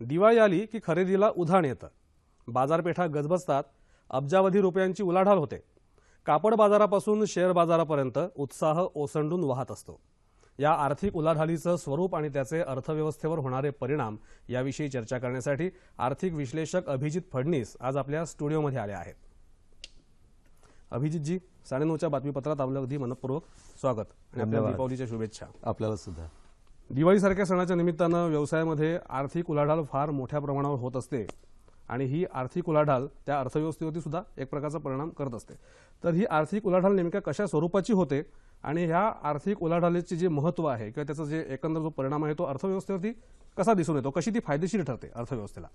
दिवाळी आली की खरेदीला उधाण येतं. बाजारपेठा गजबजतात. अब्जावधी रुपयांची उलाढाल होते. कापड बाजारापासून शेअर बाजारापर्यंत उत्साह ओसंडून वाहत असतो. या आर्थिक उलाढालीचं स्वरूप आणि त्याचे अर्थव्यवस्थेवर होणारे परिणाम याविषयी चर्चा करण्यासाठी आर्थिक विश्लेषक अभिजित फडणीस आज आपल्या स्टुडिओमध्ये आले आहेत. अभिजितजी साडेनऊच्या बातमीपत्रात आपलं अगदी मनपूर्वक स्वागत आणि आपल्या. दीपावलीच्या शुभेच्छा. आपल्याला सुद्धा. दिवाळीसारख्या सणाच्या निमित्तानं व्यवसायामध्ये आर्थिक उलाढाल फार मोठ्या प्रमाणावर होत असते आणि ही आर्थिक उलाढाल त्या अर्थव्यवस्थेवरती सुद्धा एक प्रकारचा परिणाम करत असते. तर ही आर्थिक उलाढाल नेमक्या कशा स्वरूपाची होते आणि ह्या आर्थिक उलाढालीचे जे महत्त्व आहे किंवा त्याचा जे एकंदर जो परिणाम आहे तो अर्थव्यवस्थेवरती कसा दिसून येतो? कशी ती फायदेशीर ठरते अर्थव्यवस्थेला?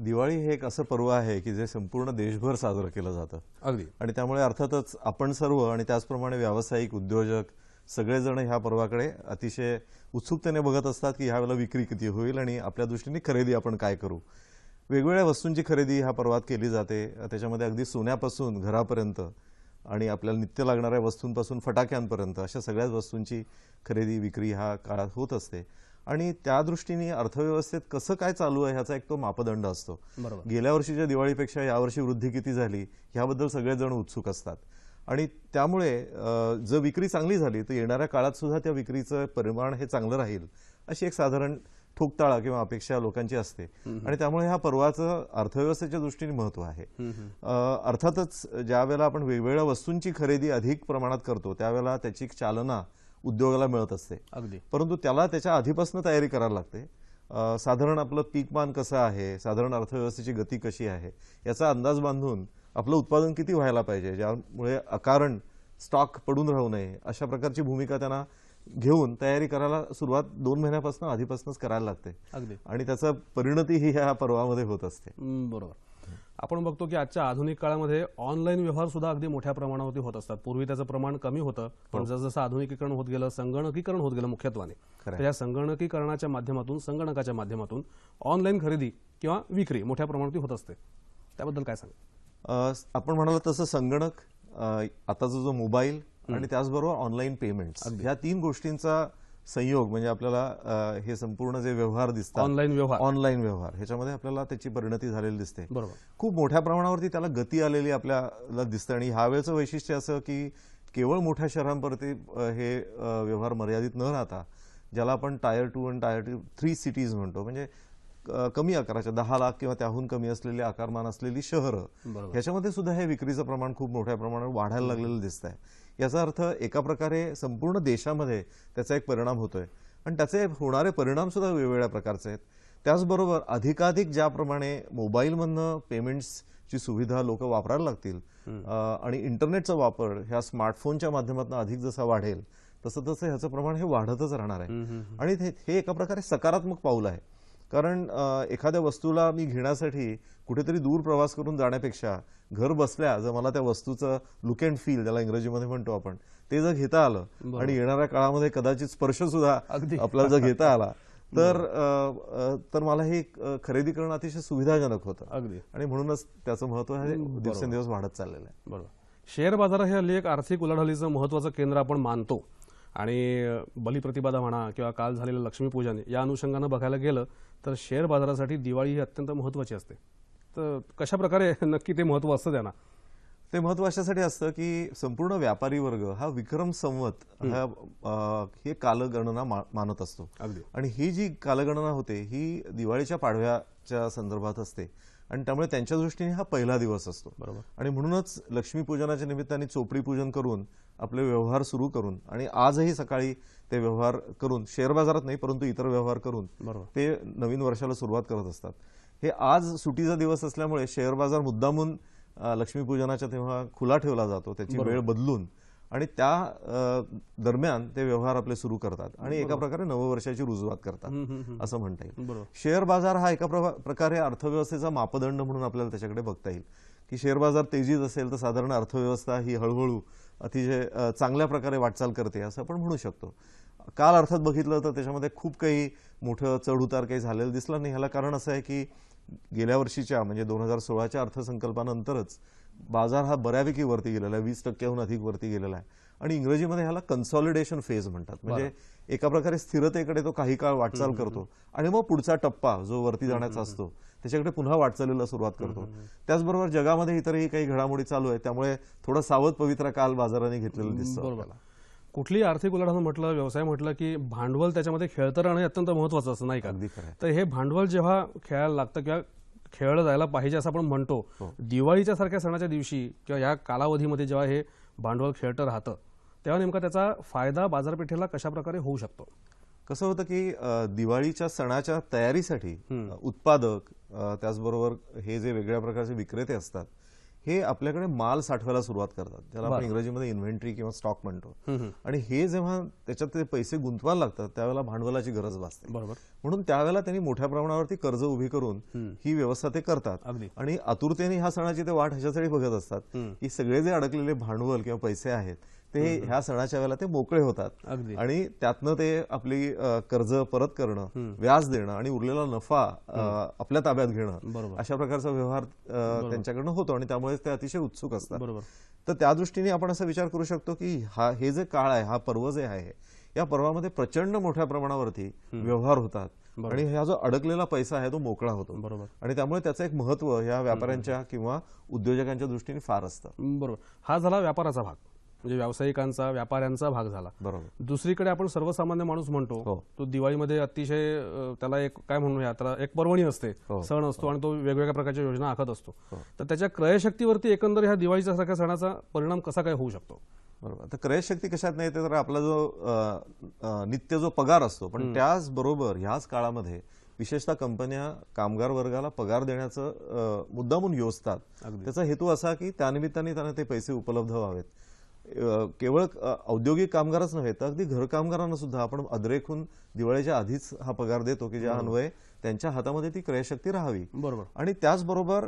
दिवाळी हे एक असं पर्व आहे की जे संपूर्ण देशभर साजरं केलं जातं. अगदी. आणि त्यामुळे अर्थातच आपण सर्व आणि त्याचप्रमाणे व्यावसायिक उद्योजक सगळेजण ह्या पर्वाकडे अतिशय उत्सुकतेने बघत असतात की ह्यावेळेला विक्री किती होईल आणि आपल्या दृष्टीने खरेदी आपण काय करू. वेगवेगळ्या वस्तूंची खरेदी ह्या पर्वात केली जाते. त्याच्यामध्ये अगदी सोन्यापासून घरापर्यंत आणि आपल्याला नित्य लागणाऱ्या वस्तूंपासून फटाक्यांपर्यंत अशा सगळ्याच वस्तूंची खरेदी विक्री ह्या काळात होत असते. आणि त्या दृष्टीने अर्थव्यवस्थेत कसं काय चालू आहे ह्याचा एक तो मापदंड असतो. गेल्या वर्षीच्या दिवाळीपेक्षा यावर्षी वृद्धी किती झाली ह्याबद्दल सगळेजण उत्सुक असतात. आणि त्यामुळे जर विक्री चांगली झाली तर येणाऱ्या काळात सुद्धा त्या विक्रीचं परिमाण हे चांगलं राहील अशी एक साधारण ठोकताळा किंवा अपेक्षा लोकांची असते. आणि त्यामुळे ह्या पर्वाचं अर्थव्यवस्थेच्या दृष्टीने महत्त्व आहे. अर्थातच ज्या वेळेला आपण वेगवेगळ्या वस्तूंची खरेदी अधिक प्रमाणात करतो त्यावेळेला त्याची चालना उद्योगाला मिळत असते. अगदी. परंतु त्याला त्याच्या आधीपासून तयारी करायला लागते. साधारण आपलं पीकमान कसं आहे साधारण अर्थव्यवस्थेची गती कशी आहे याचा अंदाज बांधून आपलं उत्पादन किती व्हायला पाहिजे ज्यामुळे अकारण स्टॉक पडून राहू नये अशा प्रकारची भूमिका त्यांना घेऊन तयारी करायला सुरुवात दोन महिन्यापासून आधीपासूनच करायला लागते. अगदी. आणि त्याचा परिणती ही ह्या पर्वामध्ये होत असते. बरोबर. आपण बघतो की आजच्या आधुनिक काळामध्ये ऑनलाईन व्यवहार सुद्धा अगदी मोठ्या प्रमाणावरती होत असतात. पूर्वी त्याचं प्रमाण कमी होतं पण जसं आधुनिकीकरण होत गेलं संगणकीकरण होत गेलं मुख्यत्वाने. तर या संगणकीकरणाच्या माध्यमातून संगणकाच्या माध्यमातून ऑनलाईन खरेदी किंवा विक्री मोठ्या प्रमाणावरती होत असते. त्याबद्दल काय सांग आपण म्हणाल तसं संगणक आताचा जो मोबाईल आणि त्याचबरोबर ऑनलाईन पेमेंट्स ह्या तीन गोष्टींचा संयोग म्हणजे आपल्याला हे संपूर्ण जे व्यवहार दिसतात. ऑनलाईन व्यवहार. ऑनलाईन व्यवहार. ह्याच्यामध्ये आपल्याला त्याची परिणती झालेली दिसते. बरोबर. खूप मोठ्या प्रमाणावरती त्याला गती आलेली आपल्याला दिसते आणि ह्यावेळेचं वैशिष्ट्य असं की केवळ मोठ्या शहरांवरती हे व्यवहार मर्यादित न राहता ज्याला आपण टायर टू आणि टायर टू थ्री सिटीज म्हणतो म्हणजे कमी आकाराच्या दहा लाख किंवा त्याहून कमी असलेली आकारमान असलेली शहरं ह्याच्यामध्ये सुद्धा हे विक्रीचं प्रमाण खूप मोठ्या प्रमाणावर वाढायला लागलेलं दिसत आहे याचा अर्थ एका प्रकारे संपूर्ण देशामध्ये त्याचा एक परिणाम होतोय. आणि त्याचे होणारे परिणाम सुद्धा वेगवेगळ्या प्रकारचे आहेत. त्याचबरोबर अधिकाधिक ज्याप्रमाणे मोबाईलमधनं पेमेंट्सची सुविधा लोक वापरायला लागतील आणि इंटरनेटचा वापर ह्या स्मार्टफोनच्या माध्यमातून अधिक जसा वाढेल तसं तसं ह्याचं प्रमाण हे वाढतच राहणार आहे. आणि हे एका प्रकारे सकारात्मक पाऊल आहे. कारण एखाद्या वस्तूला मी घेण्यासाठी कुठेतरी दूर प्रवास करून जाण्यापेक्षा घर बसल्या जर मला त्या वस्तूचं लुक अँड फील ज्याला इंग्रजीमध्ये म्हणतो आपण ते जर घेता आलं आणि येणाऱ्या काळामध्ये कदाचित स्पर्श सुद्धा. आपल्याला जर घेता आला तर तर मला हे खरेदी करणं अतिशय सुविधाजनक होतं. अगदी. आणि म्हणूनच त्याचं महत्त्व हे दिवसेंदिवस वाढत चाललेलं आहे. बरोबर. शेअर बाजार हे हल्ली एक आर्थिक उलाढालीचं महत्वाचं केंद्र आपण मानतो. आणि बलिप्रतिपदा म्हणा किंवा काल झालेलं लक्ष्मीपूजन या अनुषंगानं बघायला गेलं तर शेअर बाजारासाठी दिवाळी ही अत्यंत महत्वाची असते. तर कशा प्रकारे नक्की ते महत्त्व असतं त्यांना? ते महत्त्व अशासाठी असतं की संपूर्ण व्यापारी वर्ग हा विक्रम संवत हा हे कालगणना मा- मानत असतो. अगदी. आणि ही जी कालगणना होते ही दिवाळीच्या पाडव्याच्या संदर्भात असते. आणि त्यामुळे त्यांच्या दृष्टीने हा पहिला दिवस असतो. बरोबर. आणि म्हणूनच लक्ष्मीपूजनाच्या निमित्ताने चोपडी पूजन करून आपले व्यवहार सुरू करून आणि आजही सकाळी ते व्यवहार करून शेअर बाजारात नाही परंतु इतर व्यवहार करून बरोबर. ते नवीन वर्षाला सुरुवात करत असतात. हे आज सुटीचा दिवस असल्यामुळे शेअर बाजार मुद्दामून लक्ष्मीपूजनाच्या तेव्हा खुला ठेवला जातो. त्याची वेळ बदलून आणि त्या दरम्यान ते व्यवहार आपले सुरू करतात आणि एका प्रकारे नववर्षाची रुजवात करतात. असं म्हणता येईल. शेअर बाजार हा एका प्रकारे अर्थव्यवस्थेचा मापदंड म्हणून आपल्याला त्याच्याकडे बघता येईल. की शेअर बाजार तेजीत असेल तर साधारण अर्थव्यवस्था ही हळूहळू अतिशय चांगल्या प्रकारे वाटचाल करते असं आपण म्हणू शकतो. काल अर्थात बघितलं तर त्याच्यामध्ये खूप काही मोठं चढउतार काही झालेलं दिसलं नाही. ह्याला कारण असं आहे की गेल्या वर्षीच्या म्हणजे दोन हजार सोळाच्या अर्थसंकल्पानंतरच बाजार हा बऱ्यापैकी वरती गेलेला आहे वीस टक्क्याहून अधिक वरती गेलेला आहे. आणि इंग्रजीमध्ये ह्याला कन्सॉलिडेशन फेज म्हणतात. म्हणजे एका प्रकारे स्थिरतेकडे तो काही काळ वाटचाल करतो आणि मग पुढचा टप्पा जो वरती जाण्याचा असतो त्याच्याकडे पुन्हा वाटचालीला सुरुवात करतो. त्याचबरोबर जगामध्ये इतरही काही घडामोडी चालू आहेत त्यामुळे थोडा सावध पवित्रा काल बाजाराने घेतलेला दिसतो. बरोबर. कुठलीही आर्थिक उलाढाल म्हटलं व्यवसाय म्हटलं की भांडवल त्याच्यामध्ये खेळतं राहणं अत्यंत महत्वाचं असतं नाही का? अगदी खरं आहे. तर हे भांडवल जेव्हा खेळायला लागतं किंवा खेळलं जायला पाहिजे असं आपण म्हणतो. हो. दिवाळीच्या सारख्या सणाच्या दिवशी किंवा या कालावधीमध्ये जेव्हा हे भांडवल खेळतं राहतं तेव्हा नेमका त्याचा फायदा बाजारपेठेला कशा प्रकारे होऊ शकतो? कसं होतं की दिवाळीच्या सणाच्या तयारीसाठी उत्पादक त्याचबरोबर हे जे वेगळ्या प्रकारचे विक्रेते असतात हे आपल्याकडे माल साठवायला सुरुवात करतात. ज्याला आपण इंग्रजीमध्ये इन्व्हेंटरी किंवा स्टॉक म्हणतो. आणि हे जेव्हा त्याच्यात ते पैसे गुंतवायला लागतात त्यावेळेला भांडवलाची गरज भासते. बरोबर. म्हणून त्यावेळेला त्यांनी मोठ्या प्रमाणावरती कर्ज उभी करून ही. व्यवस्था ते करतात. आणि आतुरतेने ह्या सणाची ते वाट ह्याच्यासाठी बघत असतात की सगळे जे अडकलेले भांडवल किंवा पैसे आहेत ते ह्या सणाच्या वेळेला ते मोकळे होतात. आणि त्यातनं ते आपली कर्ज परत करणं व्याज देणं आणि उरलेला नफा आपल्या ताब्यात घेणं अशा प्रकारचा व्यवहार त्यांच्याकडनं होतो आणि त्यामुळे ते अतिशय उत्सुक असतात. बरोबर. तर त्या दृष्टीने आपण असा विचार करू शकतो की हा हे जे काळ आहे हा पर्व जे आहे या पर्वामध्ये प्रचंड मोठ्या प्रमाणावरती व्यवहार होतात. आणि हा जो अडकलेला पैसा आहे तो मोकळा होतो. बरोबर. आणि त्यामुळे त्याचं एक महत्त्व ह्या व्यापाऱ्यांच्या किंवा उद्योजकांच्या दृष्टीने फार असतं. बरोबर. हा झाला व्यापाराचा भाग. म्हणजे व्यावसायिकांचा व्यापाऱ्यांचा भाग झाला. बरोबर. दुसरीकडे आपण सर्वसामान्य माणूस म्हणतो हो. तो दिवाळीमध्ये अतिशय अ, त्याला एक काय म्हणूया त्याला एक पर्वणी असते हो. सण असतो आणि तो वेगवेगळ्या प्रकारच्या योजना आखत असतो. तर त्याच्या क्रयशक्तीवरती एकंदर ह्या दिवाळीच्या सारख्या सणाचा परिणाम कसा काय होऊ शकतो? बरोबर. तर क्रयशक्ती कशात नाही तर आपला जो अ, अ, नित्य जो पगार असतो पण त्याचबरोबर ह्याच काळामध्ये विशेषतः कंपन्या कामगार वर्गाला पगार देण्याचं अ, मुद्दामून योजतात. अगदी. त्याचा हेतू असा की त्यानिमित्ताने त्यांना ते पैसे उपलब्ध व्हावेत. केवळ औद्योगिक कामगारच नव्हे तर अगदी घर कामगारांना सुद्धा आपण अद्रेकून दिवाळीच्या आधीच हा पगार देतो की ज्या अन्वये त्यांच्या हातामध्ये ती क्रयशक्ती राहावी. बरोबर. आणि त्याचबरोबर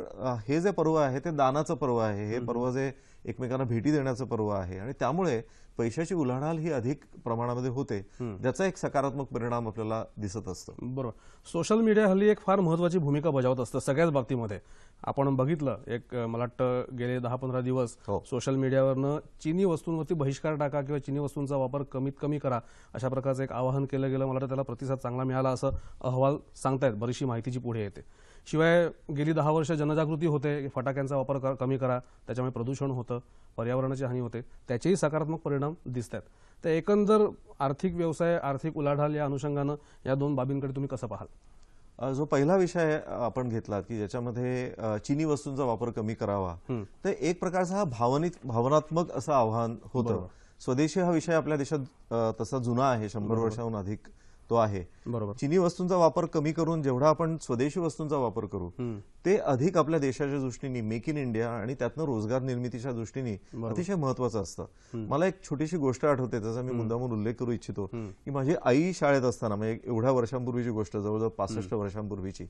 हे जे पर्व आहे ते दानाचं पर्व आहे. हे पर्व जे एकमेकांना भेटी देण्याचं पर्व आहे. आणि त्यामुळे पैशाची उलाढाल ही अधिक प्रमाणामध्ये होते ज्याचा एक सकारात्मक परिणाम आपल्याला दिसत असतो. बरोबर. सोशल मीडिया हल्ली एक फार महत्वाची भूमिका बजावत असतं सगळ्याच बाबतीमध्ये. आपण बघितलं एक मला वाटतं गेले दहा पंधरा दिवस हो. सोशल मीडियावरनं चिनी वस्तूंवरती बहिष्कार टाका किंवा चिनी वस्तूंचा वापर कमीत कमी करा अशा प्रकारचं एक आवाहन केलं गेलं. मला त्याला प्रतिसाद चांगला मिळाला असं अहवाल सांगतायत बरीचशी माहितीची पुढे येते. शिवाय गेली दहा वर्ष जनजागृती होते फटाक्यांचा वापर कर- कमी करा त्याच्यामुळे प्रदूषण होतं पर्यावरणाची हानी होते त्याचेही सकारात्मक परिणाम दिसत आहेत तर एकंदर आर्थिक व्यवसाय आर्थिक उलाढाल या अनुषंगानं या दोन बाबींकडे तुम्ही कसं पाहाल? जो पहिला विषय आपण घेतला की ज्याच्यामध्ये चिनी वस्तूंचा वापर कमी करावा तर एक प्रकारचा हा भावनिक भावनात्मक असं आव्हान होतं. स्वदेशी हा विषय आपल्या देशात तसा जुना आहे शंभर वर्षाहून अधिक. तो आहे. बरोबर. चिनी वस्तूंचा वापर कमी करून जेवढा आपण स्वदेशी वस्तूंचा वापर करू ते अधिक आपल्या देशाच्या दृष्टीने मेक इन इंडिया आणि त्यातनं रोजगार निर्मितीच्या दृष्टीने अतिशय महत्वाचं असतं. मला एक छोटीशी गोष्ट आठवते त्याचा मी मुद्दामून उल्लेख करू इच्छितो की माझी आई शाळेत असताना म्हणजे एवढ्या वर्षांपूर्वीची गोष्ट जवळजवळ पासष्ट वर्षांपूर्वीची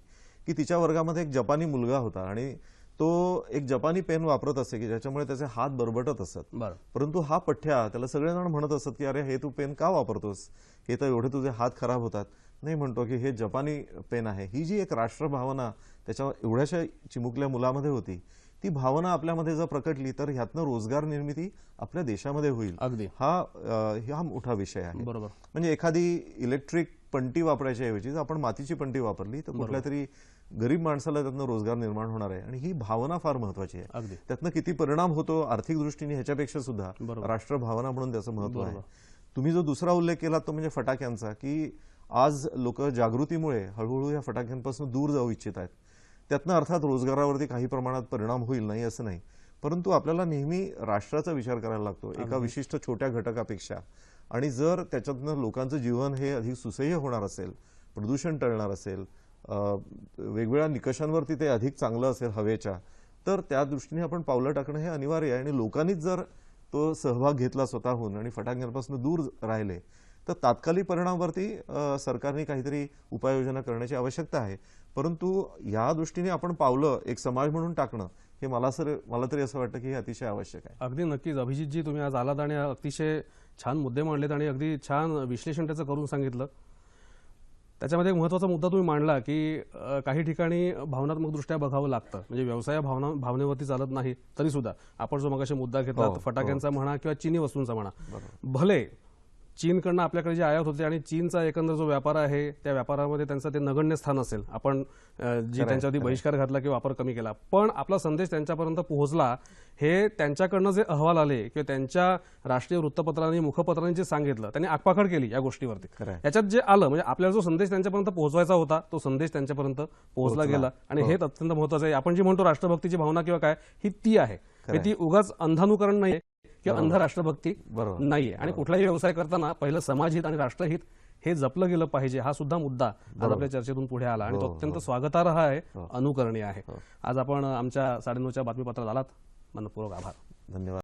की तिच्या वर्गामध्ये एक जपानी मुलगा होता आणि तो एक जपानी पेन वापरत असे की ज्याच्यामुळे त्याचे हात बरबटत असत. परंतु हा पठ्या त्याला सगळेजण म्हणत असत की अरे हे तू पेन का वापरतोस? हे तर एवढे तुझे हात खराब होतात. नाही म्हणतो की हे जपानी पेन आहे. ही जी एक राष्ट्रभावना त्याच्या एवढ्याशा चिमुकल्या मुलामध्ये होती ती भावना आपल्यामध्ये जर प्रकटली तर ह्यातनं रोजगार निर्मिती आपल्या देशामध्ये होईल. अगदी. हा हा मोठा विषय आहे. बरोबर. म्हणजे एखादी इलेक्ट्रिक पंटी वापरायच्या ऐवजी जर आपण मातीची पंटी वापरली तर कुठल्या तरी गरीब माणसाला त्यातनं रोजगार निर्माण होणार आहे. आणि ही भावना फार महत्वाची आहे. अगदी. त्यातनं किती परिणाम होतो आर्थिक दृष्टीने ह्याच्यापेक्षा सुद्धा बरोबर. राष्ट्रभावना म्हणून त्याचं महत्त्व आहे. तुम्ही जो दुसरा उल्लेख केला तो म्हणजे फटाक्यांचा की आज लोक जागृतीमुळे हळूहळू या फटाक्यांपासून दूर जाऊ इच्छित आहेत. त्यातनं अर्थात रोजगारावरती काही प्रमाणात परिणाम होईल नाही असं नाही. परंतु आपल्याला नेहमी राष्ट्राचा विचार करायला लागतो एका विशिष्ट छोट्या घटकापेक्षा. आणि जर त्याच्यातनं लोकांचं जीवन हे अधिक सुसह्य होणार असेल प्रदूषण टळणार असेल वेगवेगळ्या निकषांवरती ते अधिक चांगलं असेल हवेच्या तर त्या दृष्टीने आपण पावलं टाकणं हे अनिवार्य आहे. आणि लोकांनीच जर तो सहभाग घेतला स्वतःहून आणि फटाक्यांपासून दूर राहिले तर तात्कालिक परिणामावरती सरकारने काहीतरी उपाययोजना करण्याची आवश्यकता आहे. परंतु या दृष्टीने आपण पावलं एक समाज म्हणून टाकणं हे मला सर मला तरी असं वाटतं की हे अतिशय आवश्यक आहे. अगदी नक्कीच. अभिजितजी तुम्ही आज आलात आणि अतिशय छान मुद्दे मांडलेत आणि अगदी छान विश्लेषण त्याचं करून सांगितलं. त्याच्यामध्ये एक महत्त्वाचा मुद्दा तुम्ही मांडला की काही ठिकाणी भावनात्मकदृष्ट्या बघावं लागतं. म्हणजे व्यवसाय भावना भावनेवरती चालत नाही तरी सुद्धा आपण जो मगाशी मुद्दा घेतला हो, फटाक्यांचा म्हणा किंवा चिनी वस्तूंचा म्हणा. भले चीनकडनं आपल्याकडे जे आयात होते आणि चीनचा एकंदर जो व्यापार आहे त्या व्यापारामध्ये त्यांचं ते नगण्य स्थान असेल. आपण जी त्यांच्यावरती बहिष्कार घातला किंवा वापर कमी केला. पण आपला संदेश त्यांच्यापर्यंत पोहोचला हे त्यांच्याकडनं जे अहवाल आले किंवा त्यांच्या राष्ट्रीय वृत्तपत्रांनी मुखपत्रांनी जे सांगितलं त्यांनी आगपाखड केली या गोष्टीवरती. याच्यात जे आलं म्हणजे आपल्याला जो संदेश त्यांच्यापर्यंत पोहोचवायचा होता तो संदेश त्यांच्यापर्यंत पोहोचला गेला. आणि हे अत्यंत महत्वाचं आहे. आपण जी म्हणतो राष्ट्रभक्तीची भावना किंवा काय ही ती आहे. ती उगाच अंधानुकरण नाही किंवा अंध राष्ट्रभक्ती बरोबर. नाहीये. आणि कुठलाही व्यवसाय करताना पहिलं समाजहित आणि राष्ट्रहित हे जपलं गेलं पाहिजे हा सुद्धा मुद्दा आज आपल्या चर्चेतून पुढे आला. आणि तो अत्यंत स्वागतार्ह आहे अनुकरणीय आहे. आज आपण आमच्या साडेनऊच्या बातमीपत्रात आलात. मनपूर्वक आभार. धन्यवाद.